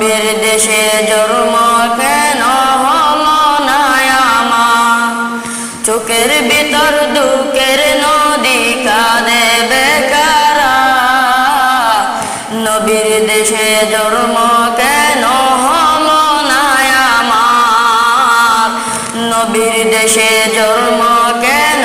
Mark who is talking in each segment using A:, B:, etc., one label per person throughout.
A: নবীর দেশে জন্ম কেন হলো না চোখের ভিতর দুঃখের নদী কাঁদে বেকারা। নবীর দেশে জন্ম কেন হলো না নবীর দেশে জন্ম কেন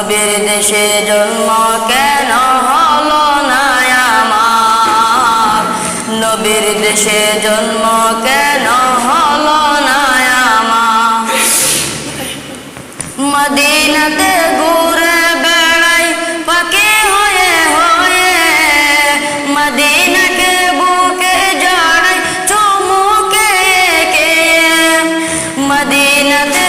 A: নবীর দেশে জন্ম কেন হলো না আমার? নবীর দেশে জন্ম কেন হলো না আমার? মদিনাতে ঘুরে বেড়াই, পাখি হয়ে হয়ে। মদিনাকে বুকে জড়াই, চুমুকে কে? মদিনাতে